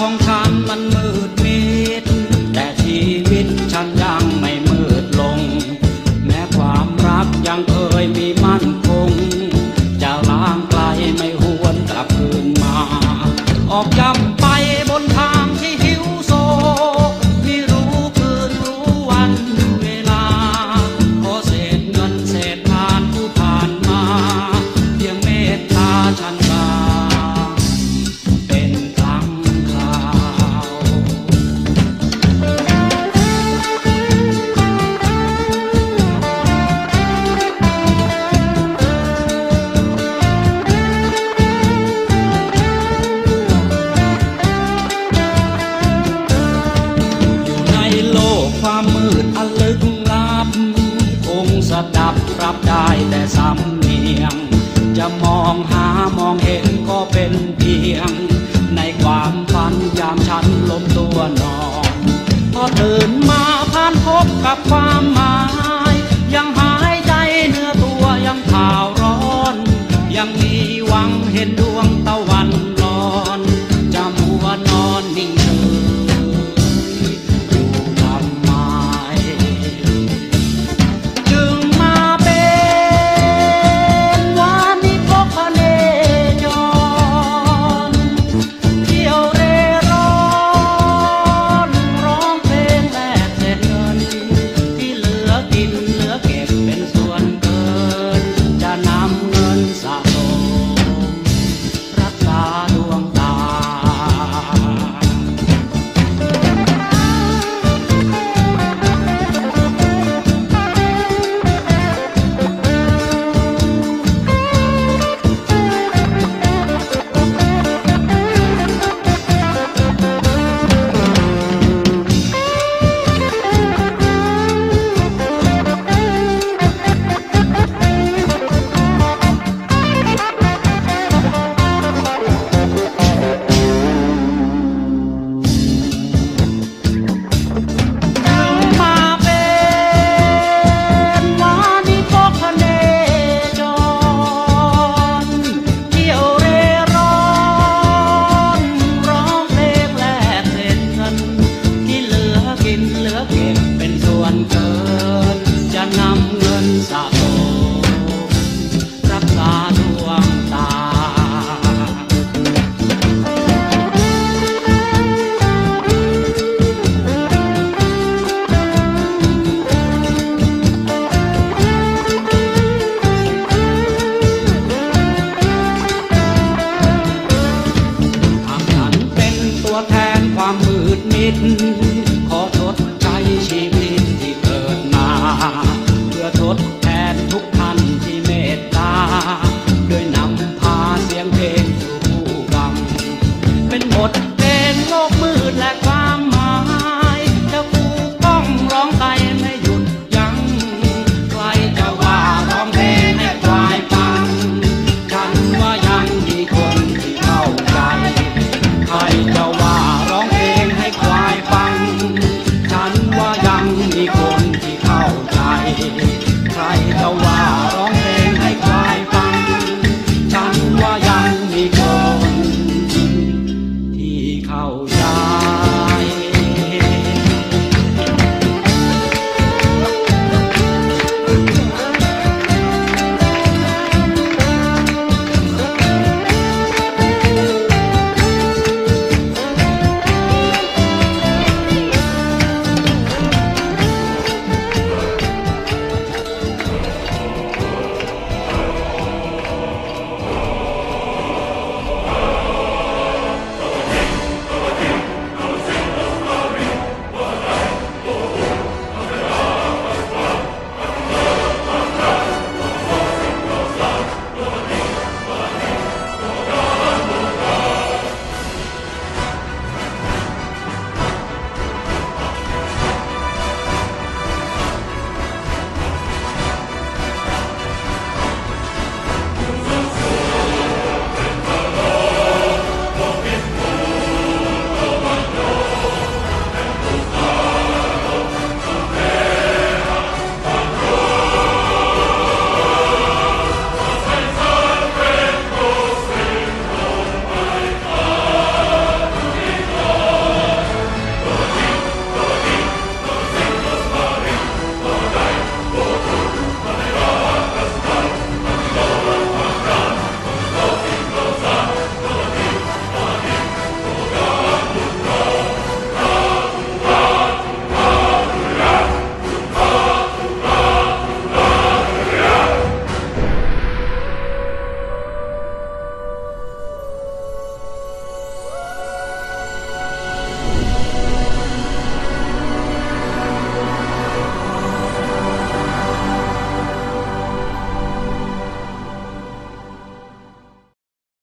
ของท่านมันับได้แต่สำเนียง จะมองหามองเห็นก็เป็นเพียง ในความฝันยามฉันลมตัวนอนพอตื่นมาผ่านพบกับความหมาย